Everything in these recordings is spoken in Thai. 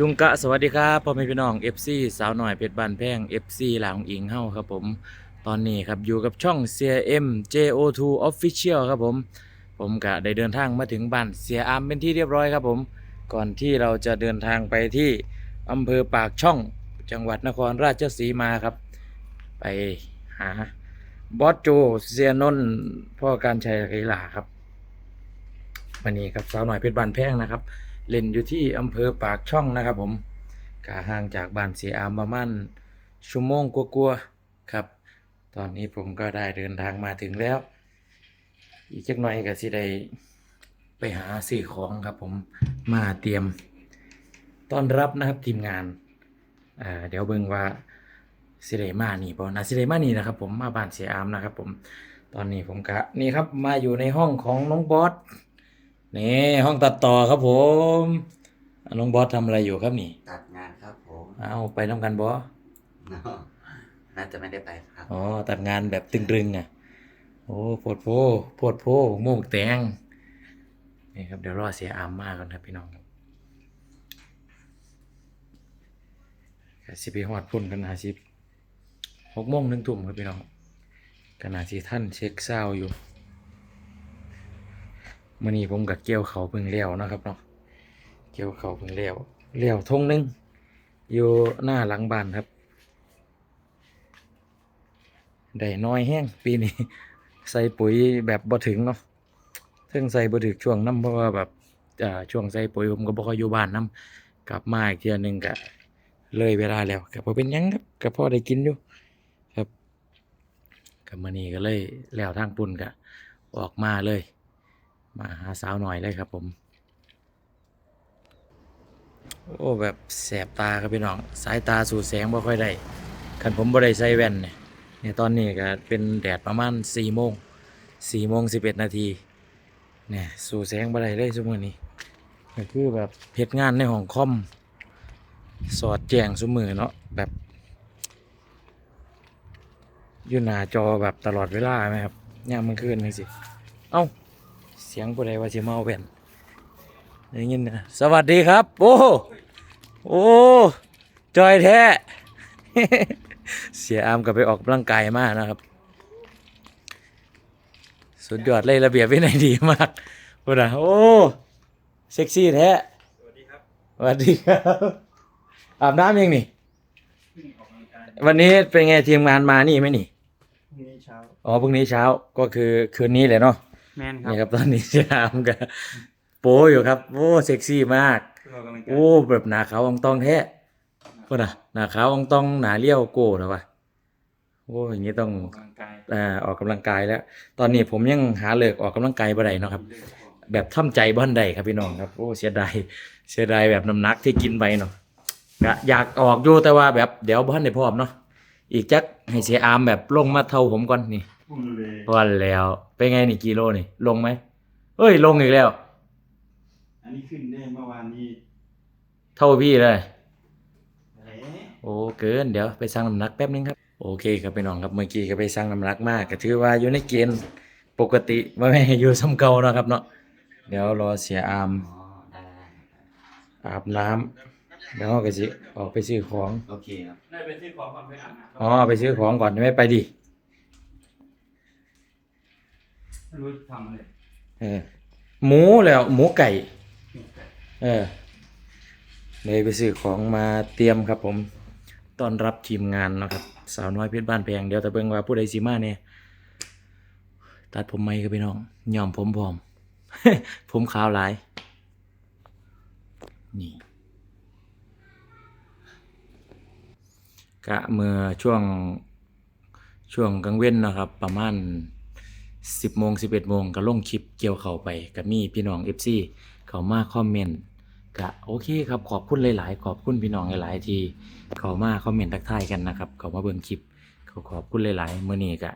จุงกะสวัสดีครับพ่อแม่พี่น้อง FC สาวหน่อยเพชรบานแพง FC หลางอิงเฮาครับผม ตอนนี้ครับอยู่กับช่อง CM JO2 Official ครับผม ผมกะได้เดินทางมาถึงบ้านเสียอามเป็นที่เรียบร้อยครับผม ก่อนที่เราจะเดินทางไปที่อำเภอปากช่อง จังหวัดนครราชสีมาครับ ไปหาบอสโจเซียนนท์พ่อการชัยกีฬาครับวันนี้ครับสาวหน่อยเพชรบานแพงนะครับ เล่นอยู่ที่อำเภอปากช่องนะครับผมกาห่างจากบ้านเสียอามประมาณชั่วโมงกว่าๆครับ ตอนนี้ผมก็ได้เดินทางมาถึงแล้ว อีกจักหน่อยก็สิได้ไปหาซื้อของครับผมมาเตรียมต้อนรับนะครับทีมงานอ่าเดี๋ยวเบิ่งว่าสิได้มานี่บ่นะสิได้มานี่นะครับ ผมมาบ้านเสียอามนะครับ ผมตอนนี้ผมก็นี่ครับมาอยู่ในห้องของน้องบอส นี่ห้องตัดต่อครับผมอะน้องบอสทำอะไรอยู่ครับนี่ตัดงานครับผมเอาไปน้ำกันบอสน่าจะไม่ได้ไปครับ อ๋อตัดงานแบบตึงๆอะโอ้โพดโพโพดโพโมกแตงนี่ครับเดี๋ยวรอเสียอามมากก่อนครับพี่น้องก็สิไปหอดพุ่นกันหาสิหกโมงหนึ่งทุ่มครับพี่น้องขณะที่ท่านเช็คเศร้าว์อยู่ มื่อนี้ผมกับเกี่ยวเขาเพิ่งเลี้ยวนะครับเนาะเกี่ยวเขาเพิ่งเลี้ยวเลี้ยวทงหนึงอยู่หน้าหลังบ้านครับได้น้อยแห้งปีนี้ใส่ปุ๋ยแบบบ่ถึงเนาะเพิ่งใส่บ่ถึงช่วงน้ำเพราะว่าแบบอ่าช่วงใส่ปุ๋ยผมก็บ่ค่อยอยู่บ้านน้ำกลับมาอีกเทือนึงก็เลยเวลาแล้วก็บ่เป็นยังครับก็พอได้กินอยู่ครับก็มื้อนี้ก็เลยแล้วทางปุ่นก็ออกมาเลย มาหาสาวหน่อยเลยครับผม โอ้แบบแสบตาครับพี่น้อง สายตาสู่แสงบ่ค่อยได้คันผมบ่ได้ใส่แว่นเนี่ยเนี่ยตอนนี้ก็เป็นแดดประมาณสี่โมงสี่โมงสิบเอ็ดนาทีเนี่ยสู่แสงบ่ได้เลยชั่วโมงนี้ก็คือแบบเฮ็ดงานในห้องคอม สอดแจ้งสมือเนาะแบบอยู่หน้าจอแบบตลอดเวลาไหมครับยามมันคืนนี่สิ เอ้า เสียงผู้ใดว่าสิมาเอาแว่นได้ยินนะสวัสดีครับ โอ้โอ้จอยแท้ เสียอามก็ไปออกกำลังกายมากนะครับ สุดยอดเลยระเบียบวินัยดีมากพูดนะโอ้เซ็กซี่แท้สวัสดีครับสวัสดีครับ อาบน้ำยังนี่ วันนี้เป็นไงทีมงานมานี่ไหมนี่พรุ่งนี้เช้าอ๋อพรุ่งนี้เช้าก็คือคืนนี้เลยเนาะ แมนครับ นี่ครับตอนนี้เสียอามก็โป้อยู่ครับ โอ้เซ็กซี่มากเพื่อออกกำลังกายโอ้แบบหนาขาวอองตองแท้พูดนะหนาขาวอองตองหนาเลี้ยวโก้นะวะโอ้อย่างนี้ต้องออกกำลังกายอ่าออกกำลังกายแล้ว ตอนนี้ผมยังหาเลิกออกกำลังกายบ่ได้เนาะครับ แบบทำใจบ้านใดครับพี่น้องครับโอ้เสียดายเสียดายแบบน้ำหนักที่กินไปเนาะก็อยากออกอยู่แต่ว่าแบบเดี๋ยวบ้านได้พร้อมเนาะอีกจักให้เสียอามแบบลงมาเท่าผมก่อนนี่ พุ่งเลยวันแล้ว เป็นไงนี่กิโลนี่ ลงไหมเอ้ย ลงอีกแล้ว อันนี้ขึ้นได้เมื่อวานนี้เท่าพี่เลย แหมโอ้เกินเดี๋ยวไปสั่งน้ำหนักแป๊บนึงครับ โอเคครับพี่น้องครับเมื่อกี้ก็ไปสั่งน้ำหนักมากก็ถือว่าอยู่ในเกณฑ์ปกติว่าไม่ให้อยู่ซ้ำเก่าเนาะครับเนาะเดี๋ยวรอเสียอามอ๋อได้ได้อาบน้ำแล้วเราก็สิออกไปซื้อของโอเคครับ ได้ไปซื้อของก่อนไปอาบน้ำอ๋อไปซื้อของก่อนไม่ไปดิ ไม่ รู้จะทำอะไรเออหมูแล้วหมูไก่ เออเลยไปซื้อของมาเตรียมครับผมต้อนรับทีมงานเนาะครับ สาวน้อยเพชรบ้านแพงเดี๋ยวแต่เบิ่งว่าผู้ใดสิมาเนี่ยตัดผมไหมครับพี่น้องยอมผมพร้อม ผมขาวหลาย นี่กะเมื่อช่วงช่วงกลางเว้นเนาะครับ ประมาณ สิบโมงสิบเอ็ดโมงก็ลงคลิปเกี่ยวเข่าไปกับมีพี่น้องเอฟซีเขามาคอมเมนต์กะโอเคครับขอบคุณหลาย ๆ ขอบคุณพี่น้องหลาย ๆ ที่เขามาคอมเมนต์ทักทายกันนะครับเขามาเบิ่งคลิปเขาขอบคุณหลายๆเมื่อนี้กะ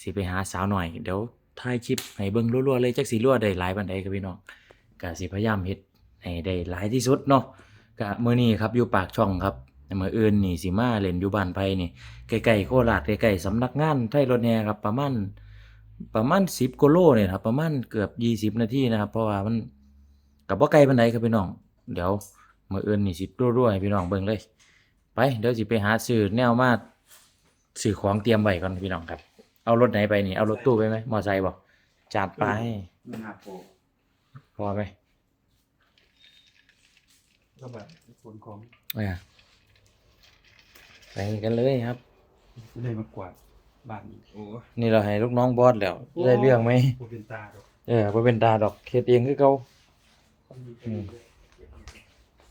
สิไปหาสาวหน่อยเดี๋ยวถ่ายคลิปให้เบิ่งรัว ๆ เลยจักสิรัวได้หลายปานใดครับพี่น้องกะสิพยายามเฮ็ดให้ได้หลายที่สุดเนาะกะมื้อนี้ครับอยู่ปากช่องครับมื้ออื่นนี่สิมาเล่นอยู่บ้านไผนี่ใกล้ๆโคราชใกล้ๆสำนักงานไทยรถแห่ครับประมาณ ประมาณสิบกิโลเนี่ยครับ ประมาณเกือบยี่สิบนาทีนะครับ เพราะว่ามันกับว่าไกลปานใดครับพี่น้อง เดี๋ยวมื้ออื่นนี่สิรั่วๆให้พี่น้องเบิ่งเลย ไปเดี๋ยวสิไปหาซื้อแนวมาซื้อของเตรียมไว้ก่อนพี่น้องครับ เอารถไหนไปนี่ เอารถตู้ไปไหมมอไซค์บ่จัดไปไม่น่าโผล่พอไหมก็แบบขนของไปอะไปกันเลยครับจะได้มากวาด บ้านอีกโอ้นี่เราให้ลูกน้องบอสแล้วได้เรื่องไหมโหเป็นตาดอกเออบ่เป็นตาดอกเฮ็ดเองคือเก่า คนมีอืม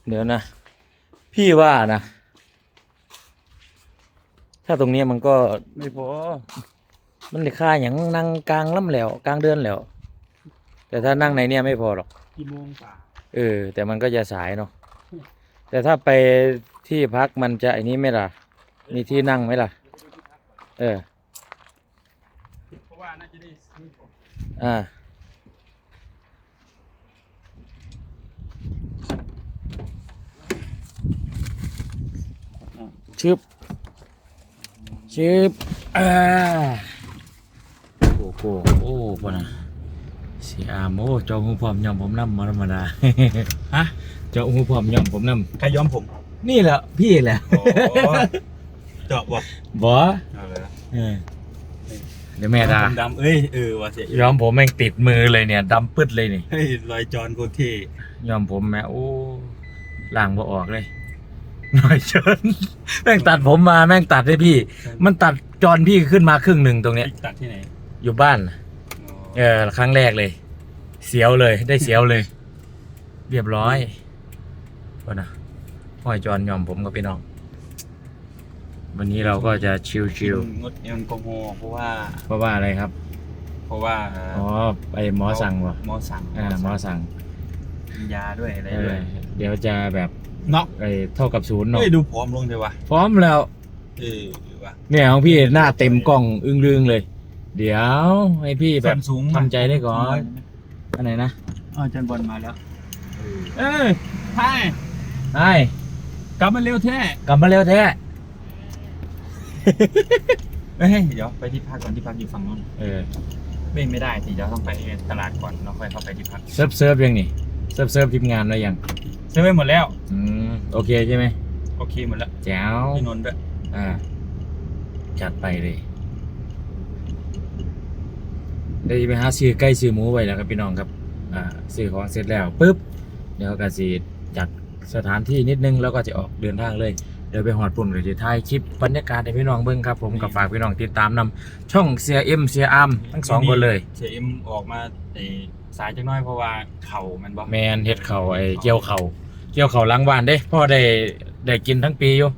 เดี๋ยวนะ พี่ว่านะ ถ้าตรงเนี้ยมันก็ ไม่พอมันได้ค่าอย่างนั่งกลางลำแหล้วกลางเดือนแล้ว แต่ถ้านั่งในเนี่ยไม่พอหรอก กี่โมงป่าเออ แต่มันก็จะสายเนาะแต่ถ้าไปที่พักมันจะไอ้นี้ไหมล่ะ มีที่นั่งไหมล่ะ เออ เพราะว่าน่าจะได้ซื้อข อ่าชึบชึบอ่าโอ้โหโอ้ปนะเสียอามโอ้จอหูพร้อมยอมผมนำมาธรรมดา ฮะเจาหูพร้อมยอมผมนำใครย้อมผมนี่แหละพี่แหละเจาะบอกบอเอาเลยเออ เดี๋ยวแม่ด่าผมดำเอ้ยเออว่าเสียยอมผมแม่งติดมือเลยเนี่ยดำปึ๊ดเลยนี่เฮ้ยรอยจอนโคตรเท่ยอมผมแม่โอ้ล่างบ่ออกเลยหน่อยเชิญแม่งตัดผมมาแม่งตัดให้พี่ มันตัดจอนพี่ขึ้นมาครึ่งหนึ่งตรงเนี้ยตัดที่ไหนอยู่บ้านเออครั้งแรกเลย เสียวเลยได้เสียวเลย เรียบร้อยก็นะห้อยจอนยอมผมกับพี่น้อง วันนี้เราก็จะชิวงดแอลกอฮอล์เพราะว่า ๆเพราะว่าอะไรครับ เพราะว่าอ๋อไปหมอสั่งวะหมอสั่งอ่าหมอสั่งกินยาด้วยอะไรเอด้วอยเดี๋ยวจะแบบเนาะไอ้เท่ากับศูนย์เนาะเฮ้ยดูผอมลงเลยวะพร้อมแล้ว เออว่ะเนี่ยของพี่หน้าเต็มกล้องอึ้งลึงเลย เดี๋ยวให้พี่แบส่วบนสูงทำใจได้ก่อนอันไหนนะอ๋ออาจารย์บอลมาแล้ว เออใช่ไอ้กลับมาเร็วแท้กลับมาเร็วแท้ เฮ้ยเดี๋ยวไปที่พักก่อนที่พักอยู่ฝั่งนู้นเออไม่ไม่ได้สิเดี๋ยวต้องไปตลาดก่อนแล้วค่อยเข้าไปที่พักเซิร์ฟเซิร์ฟยังนี่เซิร์ฟเซิร์ฟทีมงานแล้วยังซื้อไปหมดแล้ว อืมโอเคใช่ไหมโอเคหมดแล้วแจ๋วพี่นนท์ด้วยอ่าจัดไปเลยเดี๋ยวจะไปหาซื้อใกล้ซื้อหมูไว้แล้วครับพี่น้องครับอ่าซื้อของเสร็จแล้วปุ๊บเดี๋ยวก็สิจัดสถานที่นิดนึงแล้วก็จะออกเดินทางเลยเดี๋ยวไปหอดปุ่นเดี๋ยวจะถ่ายคลิปบรรยากาศให้พี่น้องเบิ่งครับผมกับฝากพี่น้องติดตามนำช่องเสียเอ็มเสียอามทั้งสองคนเลย เสียเอ็มออกมาไอ้สายจังน้อยเพราะว่าเข่ามันบอกแมนเฮ็ดเขาไอ้เกี่ยวเขาเกี่ยวเขาหล้างบ้านเด้พ่อได้ได้กินทั้งปีอยู่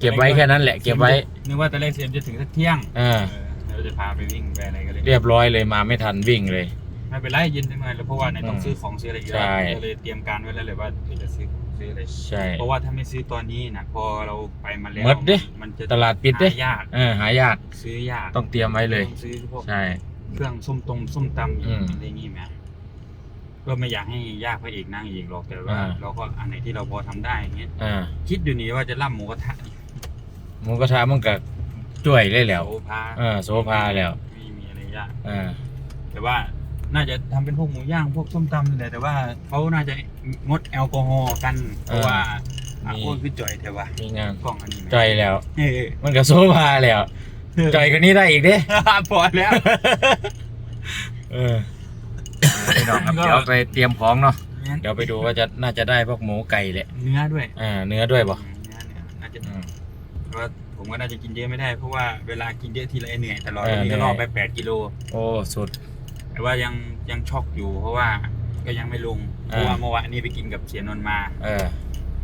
เก็บไว้แค่นั้นแหละเก็บไว้ นึกว่าตอนแรกเสียเอ็มจะถึงสักเที่ยงอ่าเออเราจะพาไปวิ่งไปอะไรกันเลยเรียบร้อยเลยมาไม่ทันวิ่งเลยไม่เป็นไรเย็นจังหน่อยแล้วเพราะว่าไหนต้องซื้อของซื้ออะไรเยอะใช่ก็เลยเตรียมการไว้แล้วเลยว่าเดี๋ยวจะซื้อ ซื้ออะไรใช่ เพราะว่าถ้าไม่ซื้อตอนนี้นะพอเราไปมาแล้วหมดดิ มันจะตลาดปิดเด้หายากเออหายากซื้อยากต้องเตรียมไว้เลย ต้องซื้อพวกใช่ เครื่องส้มตรงส้มตำอืมอะไรอย่างงี้ไหมก็ไม่อยากให้ยากพระเอกนั่งอีกหรอกแต่ว่า อ่า เราก็อันไหนที่เราพอทำได้อย่างเงี้ยอ่าคิดอยู่นี่ว่าจะล่ำหมูกระทะนี่หมูกระทะมันก็จ่วยเลยแหล้วโซฟาเออโซฟาแล้ว ไม่มีอะไรยาก อ่า แต่ว่า น่าจะทำเป็นพวกหมูย่างพวกส้มตำนี่แหละแต่ว่าเขาน่าจะงดแอลกอฮอล์กันเพราะว่ามีอะโอ้ยคือจ่อยแต่ว่ามีงานกล้องอันนี้ไหมจ่อยแล้ว เออมันก็โซฟาแล้วจ่อยกว่านี้ได้อีกเด้ พอแล้ว เออ พี่น้องครับเดี๋ยวไปเตรียมของเนาะเดี๋ยวไปดูว่าจะน่าจะได้พวกหมูไก่แหละเนื้อด้วยอ่า เนื้อด้วยบ่เนื้อเนี่ยน่าจะ อืมเพราะว่าผมก็น่าจะกินเยอะไม่ได้เพราะว่าเวลากินเยอะทีไรเหนื่อยตลอดเออวันนี้ก็เหนื่รออยบไปแปดกิโลโอ้สุด แต่ว่ายังยังช็อกอยู่เพราะว่าก็ยังไม่ลงเพราะว่าอ่าเมื่อวานนี้ไปกินกับเสียนนท์มา เออ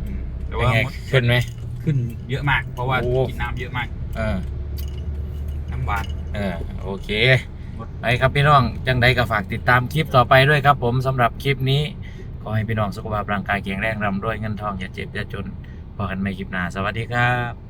อืมแต่เป็นว่าไงขึ้นไหม ขึ้นเยอะมาก เพราะว่าโอ้ กินน้ำเยอะมาก เออ น้ำหวาน เออโอเค ไปครับพี่น้องจังใดก็ฝากติดตามคลิปต่อไปด้วยครับผมสำหรับคลิปนี้ ขอให้พี่น้องสุขภาพร่างกายแข็งแรงร่ำรวยเงินทองอย่าเจ็บอย่าจนพบกันใหม่คลิปหน้าสวัสดีครับ